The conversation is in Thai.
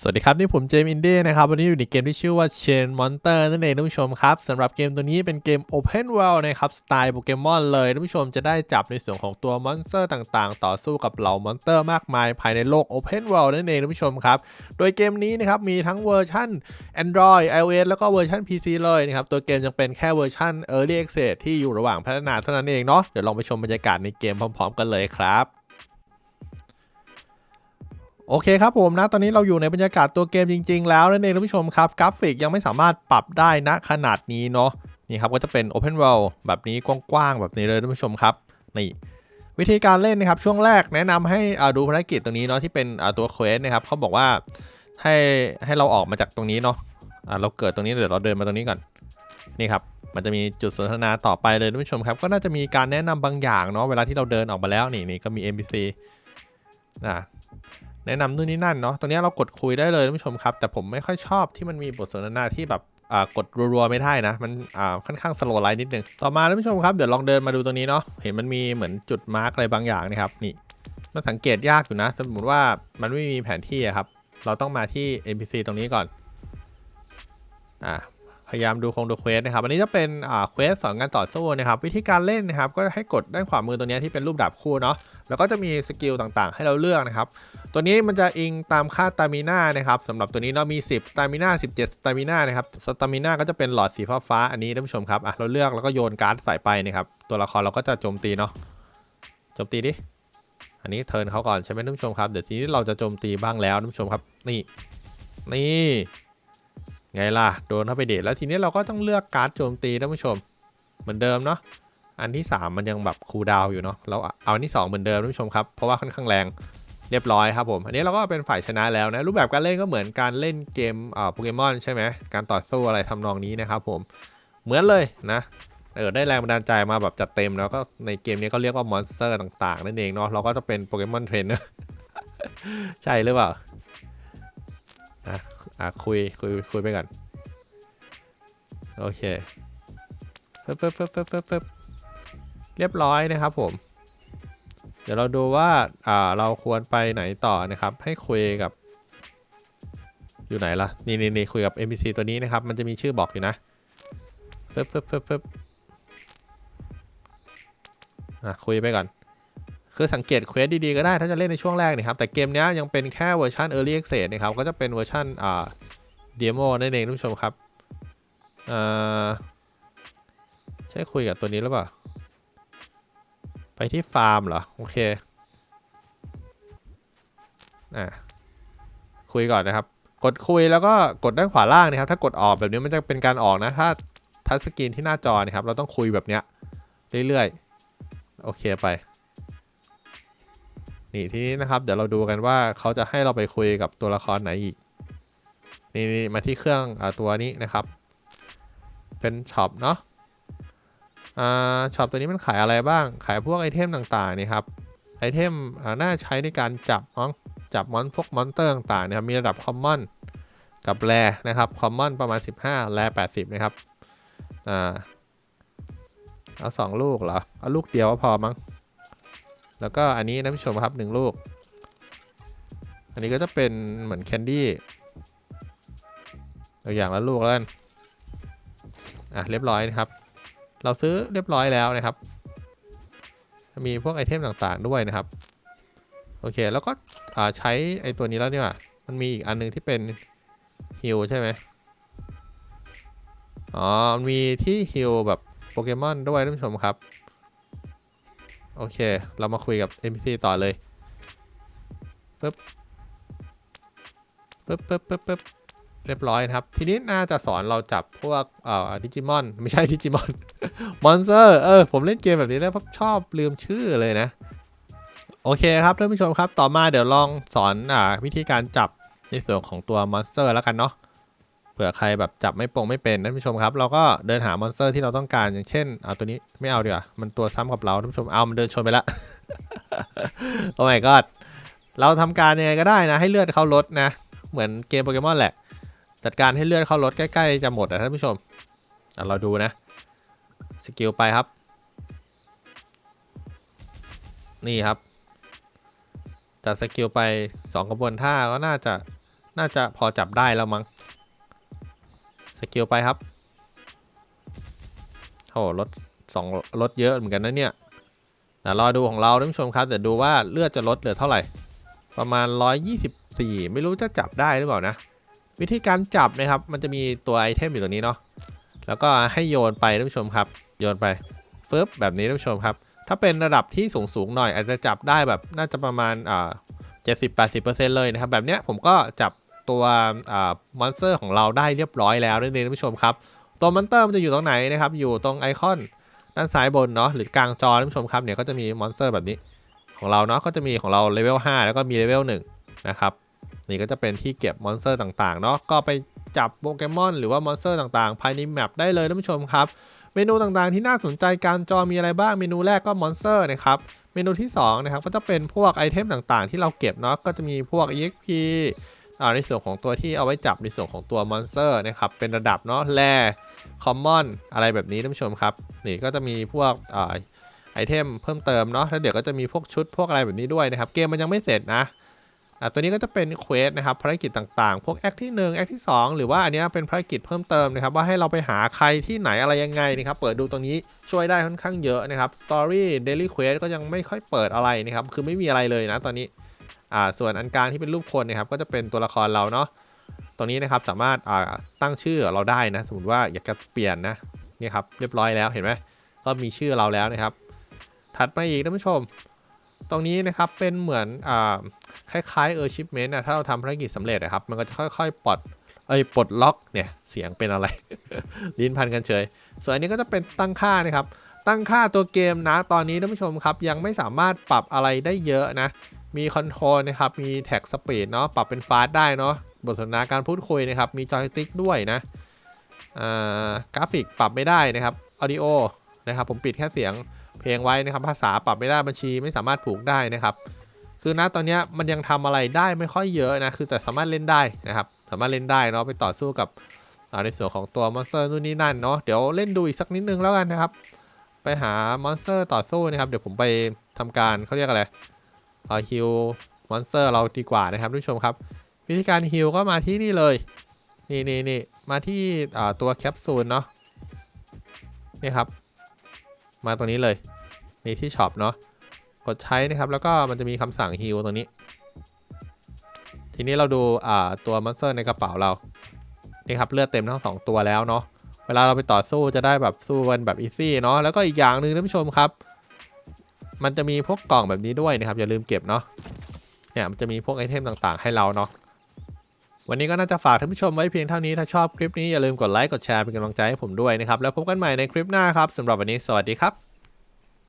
สวัสดีครับ นี่ผมเจมส์อินเดียนะครับ วันนี้อยู่ในเกมที่ชื่อว่า Chain Monster นั่นเองท่านผู้ชมครับสำหรับเกมตัวนี้เป็นเกม Open World นะครับ สไตล์โปเกมอนเลยท่านผู้ชมจะได้จับในส่วนของตัวมอนสเตอร์ต่างๆ ต่อสู้กับเหล่ามอนสเตอร์มากมายภายในโลก Open World นั่นเองท่านผู้ชมครับ โดยเกมนี้นะครับมีทั้งเวอร์ชัน Android iOS แล้วก็เวอร์ชัน PC เลยนะครับตัวเกมยังเป็นแค่เวอร์ชัน Early Access ที่อยู่ระหว่างพัฒนาเท่านั้นเองเนาะเดี๋ยวลองไปชมบรรยากาศในเกมพร้อม ๆ กันเลยครับ โอเคครับผมนะ ตอนนี้เราอยู่ในบรรยากาศตัวเกมจริง ๆ แล้วนั่นเองท่านผู้ชมครับ กราฟิกยังไม่สามารถปรับได้ณขนาดนี้เนาะนี่ครับก็จะเป็น Open World แบบนี้กว้างๆแบบนี้เลยท่านผู้ชมครับนี่วิธีการเล่นนะครับช่วงแรกแนะนำให้อ่าดูภารกิจตรงนี้เนาะที่เป็นตัวเควสนะครับเขาบอกว่าให้ให้เราออกมาจากตรงนี้เนาะเราเกิดตรงนี้เดี๋ยวเราเดินมาตรงนี้ก่อนนี่ครับมันจะมีจุดสนทนาต่อไปเลยท่านผู้ชมครับ ก็น่าจะมีการแนะนำบางอย่างเนาะเวลาที่เราเดินออกมาแล้วนี่นี่ก็มี NPC อ่า แนะนำนู่นนี่นั่นเนาะตรงนี้เรากดคุยได้เลยท่านผู้ชมครับ แต่ผมไม่ค่อยชอบที่มันมีบทสนทนาที่แบบกดรัวๆไม่ได้นะ มันค่อนข้างสโลว์ไลน์นิดนึง ต่อมาท่านผู้ชมครับ เดี๋ยวลองเดินมาดูตรงนี้เนาะ เห็นมันมีเหมือนจุดมาร์กอะไรบางอย่างนะครับ นี่ มันสังเกตยากอยู่นะ สมมติว่ามันไม่มีแผนที่อะครับ เราต้องมาที่ NPC ตรงนี้ก่อน อ่า พยายามดูคงดูเควสนะครับ อันนี้จะเป็นเควสสอนการต่อสู้นะครับ วิธีการเล่นนะครับ ก็ให้กดด้านขวามือตรงนี้ที่เป็นรูปดาบคู่เนาะ แล้วก็จะมีสกิลต่างๆ ให้เราเลือกนะครับ ตัวนี้มันจะอิงตามค่าสตามิน่านะครับสำหรับตัวนี้เรามี 10สตามิน่า17สตามิน่านะครับสตามิน่าก็จะเป็นหลอดสีฟ้าฟ้าๆอันนี้ท่านผู้ชมครับอะเราเลือกแล้วก็โยนการ์ดใส่ไปนะครับ ตัวละครเราก็จะโจมตีเนาะ โจมตีดิ อันนี้เทิร์นเขาก่อนใช่ไหมท่านผู้ชมครับ เดี๋ยวทีนี้เราจะโจมตีบ้างแล้วท่านผู้ชมครับ นี่ นี่ ไงล่ะ โดนเข้าไปเดทแล้วทีนี้เราก็ต้องเลือกการ์ดโจมตีท่านผู้ชม เหมือนเดิมเนาะอันที่สามมันยังแบบคูลดาวอยู่เนาะเราเอาอันที่สองเหมือนเดิมท่านผู้ชมครับ เพราะว่าค่อนข้างแรงเรียบร้อยครับผม อันนี้เราก็เป็นฝ่ายชนะแล้วนะ รูปแบบการเล่นก็เหมือนการเล่นเกมอ่าโปเกมอนใช่ไหมการต่อสู้อะไรทำนองนี้นะครับผมเหมือนเลยนะเออได้แรงบันดาลใจมาแบบจัดเต็มแล้วก็ในเกมนี้ก็เรียกว่ามอนสเตอร์ต่างๆ นั่นเองเนาะเราก็จะเป็นโปเกมอนเทรนเนอร์ใช่หรือเปล่า อะคุยคุยคุยไปก่อน โอเคปึ๊บปึ๊บปึ๊บปึ๊บปึ๊บปึ๊บเรียบร้อยนะครับผม เดี๋ยวเราดูว่าอ่าเราควรไปไหนต่อนะครับ ให้คุยกับ อยู่ไหนล่ะ นี่นี่นี่คุยกับ NPC ตัวนี้นะครับ มันจะมีชื่อบอกอยู่นะปึ๊บปึ๊บปึ๊บปึ๊บอะคุยไปก่อน คือสังเกตเควสดีๆก็ได้ถ้าจะเล่นในช่วงแรกนะครับแต่เกมนี้ยังเป็นแค่เวอร์ชัน Early Access นะครับก็จะเป็นเวอร์ชันอ่าเดโมนั่นเองท่านผู้ชมครับอ่าใช่คุยกับตัวนี้หรือเปล่า ไปที่ฟาร์มเหรอ โอเคอะคุยก่อนนะครับ กดคุยแล้วก็กดด้านขวาล่างนะครับ ถ้ากดออกแบบนี้มันจะเป็นการออกนะ ถ้าทัชสกรีนที่หน้าจอนะครับ เราต้องคุยแบบเนี้ยเรื่อยๆ โอเคไป นี่ทีนี้นะครับ เดี๋ยวเราดูกันว่าเขาจะให้เราไปคุยกับตัวละครไหนอีก นี่นมาที่เครื่องอตัวนี้นะครับ เป็นช็อปเนาะอ่าช็อปตัวนี้มันขายอะไรบ้าง ขายพวกไอเทมต่างๆนี่ครับ ไอเทมอ่าน่าใช้ในการจับมั้งจับมอนพวกมอนเตอร์ต่างๆนะครับ มีระดับคอมมอนกับแรนะครับ คอมมอนประมาณ 15 แร80 นะครับ อ่า เอาสองลูกเหรอ เอาลูกเดียวก็พอมั้ง แล้วก็อันนี้นะผู้ชมครับหนึ่งลูก อันนี้ก็จะเป็นเหมือนแคนดี้ตัวอย่างละลูกแล้วกันอะเรียบร้อยนะครับ เราซื้อเรียบร้อยแล้วนะครับ มีพวกไอเทมต่างๆด้วยนะครับ โอเค แล้วก็ใช้ไอตัวนี้แล้วเนี่ยมันมีอีกอันนึงที่เป็นฮิลใช่ไหมอ๋อ มีที่ฮิลแบบโปเกมอนด้วยท่านผู้ชมครับ โอเค เรามาคุยกับ NPC ต่อเลยปึ๊บปึ๊บปึ๊บปึ๊บปึ๊บเรียบร้อยนะครับ ทีนี้น่าจะสอนเราจับพวกเอ่อดิจิมอน ไม่ใช่ดิจิมอน มอนสเตอร์ เออ ผมเล่นเกมแบบนี้แล้วชอบลืมชื่อเลยนะ โอเคครับท่านผู้ชมครับ ต่อมาเดี๋ยวลองสอนอ่าวิธีการจับในส่วนของตัวมอนสเตอร์แล้วกันเนาะ ผื่อใครแบบจับไม่ปงไม่เป็นท่านผู้ชมครับ เราก็เดินหามอนสเตอร์ที่เราต้องการอย่างเช่นเอาตัวนี้ไม่เอาดีกว่ามันตัวซ้ำกับเราท่านผู้ชมเอามันเดินชนไปละโอ้ my god เราทำการยังไงก็ได้นะ ให้เลือดเขาลดนะ เหมือนเกมโปเกมอนแหละ จัดการให้เลือดเข้ารถใกล้ๆจะหมดอะท่านผู้ชมอะเราดูนะสกิลไปครับ นี่ครับ จัดสกิลไป2กระบวนท่าก็น่าจะน่าจะพอจับได้แล้วมั้ง สกิลไปครับโอ้ลดสองลดเยอะเหมือนกันนะเนี่ยแต่รอดูของเราท่านผู้ชมครับแต่ดูว่าเลือดจะลดเหลือเท่าไหร่ ประมาณ 124 ไม่รู้จะจับได้หรือเปล่านะ วิธีการจับนะครับ มันจะมีตัวไอเทมอยู่ตรงนี้เนาะแล้วก็ให้โยนไปท่านผู้ชมครับ โยนไปฟึบแบบนี้ท่านผู้ชมครับ ถ้าเป็นระดับที่สูงสูงหน่อยอาจจะจับได้แบบน่าจะประมาณอ่า70-80%เลยนะครับ แบบเนี้ยผมก็จับ ตัวอมอนสเตอร์ของเราได้เรียบร้อยแล้วนั่นเองท่านผู้ชมครับ ตัวมอนสเตอร์มันจะอยู่ตรงไหนนะครับ อยู่ตรงไอคอนด้านซ้ายบนเนาะหรือกลางจอท่านผู้ชมครับเนี่ยก็จะมีมอนสเตอร์แบบนี้ของเราเนาะก็จะมีของเราเลเวล5แล้วก็มีเลเวล1นะครับนี่ก็จะเป็นที่เก็บมอนสเตอร์ต่างๆเนาะก็ไปจับโปเกมอนหรือว่ามอนสเตอร์ต่างๆ ภายในแมปได้เลยท่านผู้ชมครับ เมนูต่างๆที่น่าสนใจการจอมีอะไรบ้างเมนูแรกก็มอนสเตอร์นะครับเมนูที่2นะครับก็จะเป็นพวกไอเทมต่างๆ ที่เราเก็บเนาะก็จะมีพวก EXP ในส่วนของตัวที่เอาไว้จับในส่วนของตัวมอนสเตอร์นะครับเป็นระดับเนาะแร่คอมมอนอะไรแบบนี้ท่านผู้ชมครับนี่ก็จะมีพวกอไอเทมเพิ่มเติมเนาะแล้วเดี๋ยวก็จะมีพวกชุดพวกอะไรแบบนี้ด้วยนะครับ เกมมันยังไม่เสร็จนะตัวนี้ก็จะเป็นเควสนะครับภารกิจต่างๆ พวกแอคที่1แอคที่ 2 หรือว่าอันนี้เป็นภารกิจเพิ่มเติมนะครับ ว่าให้เราไปหาใครที่ไหนอะไรยังไงนะครับ เปิดดูตรงนี้ช่วยได้ค่อนข้างเยอะนะครับ Story Daily Quest ก็ยังไม่ค่อยเปิดอะไรนะครับ คือไม่มีอะไรเลยนะตอนนี้ อ่าส่วนอันกลางที่เป็นรูปคนนะครับก็จะเป็นตัวละครเราเนาะตรงนี้นะครับสามารถอ่าตั้งชื่อเราได้นะ สมมติว่าอยากจะเปลี่ยนนะนี่ครับเรียบร้อยแล้วเห็นไหมก็มีชื่อเราแล้วนะครับ ถัดมาอีกท่านผู้ชม ตรงนี้นะครับเป็นเหมือนอ่าคล้ายๆเออร์ชิปเมนต์นะถ้าเราทำภารกิจสำเร็จนะครับ มันก็จะค่อยๆปลดเอ้ยปลดล็อกเนี่ยเสียงเป็นอะไร ลิ้นพันกันเฉย ส่วนอันนี้ก็จะเป็นตั้งค่านะครับ ตั้งค่าตัวเกมนะตอนนี้ท่านผู้ชมครับ ยังไม่สามารถปรับอะไรได้เยอะนะ มีคอนโทรลนะครับ มีแท็กสปีดเนาะ ปรับเป็นฟาสต์ได้เนาะ บทสนทนาการพูดคุยนะครับ มีจอยสติ๊กด้วยนะกราฟิกปรับไม่ได้นะครับ ออดิโอนะครับ ผมปิดแค่เสียงเพลงไว้นะครับ ภาษาปรับไม่ได้ บัญชีไม่สามารถผูกได้นะครับ คือณตอนนี้มันยังทำอะไรได้ไม่ค่อยเยอะนะ คือแต่สามารถเล่นได้นะครับ สามารถเล่นได้เนาะ ไปต่อสู้กับในส่วนของตัวมอนสเตอร์นู่นนี่นั่นเนาะ เดี๋ยวเล่นดูอีกสักนิดนึงแล้วกันนะครับ ไปหามอนสเตอร์ต่อสู้นะครับ เดี๋ยวผมไปทำการเขาเรียกอะไร เอ่อฮิลมอนสเตอร์เราดีกว่านะครับทุกผู้ชมครับ วิธีการฮิลก็มาที่นี่เลย นี่นี่นี่มาที่ตัวแคปซูลเนาะนี่ครับ มาตรงนี้เลย นี่ที่ช็อปเนาะกดใช้นะครับ แล้วก็มันจะมีคำสั่งฮิลตรงนี้ ทีนี้เราดูตัวมอนสเตอร์ในกระเป๋าเรานี่ครับเลือดเต็มทั้งสองตัวแล้วเนาะเวลาเราไปต่อสู้จะได้แบบสู้กันแบบอีซี่เนาะแล้วก็อีกอย่างหนึ่งท่านผู้ชมครับ มันจะมีพวกกล่องแบบนี้ด้วยนะครับ อย่าลืมเก็บเนาะเนี่ยมันจะมีพวกไอเทมต่างๆ ให้เราเนาะวันนี้ก็น่าจะฝากท่านผู้ชมไว้เพียงเท่านี้ถ้าชอบคลิปนี้อย่าลืมกดไลค์กดแชร์เป็นกำลังใจให้ผมด้วยนะครับแล้วพบกันใหม่ในคลิปหน้าครับสำหรับวันนี้สวัสดีครับ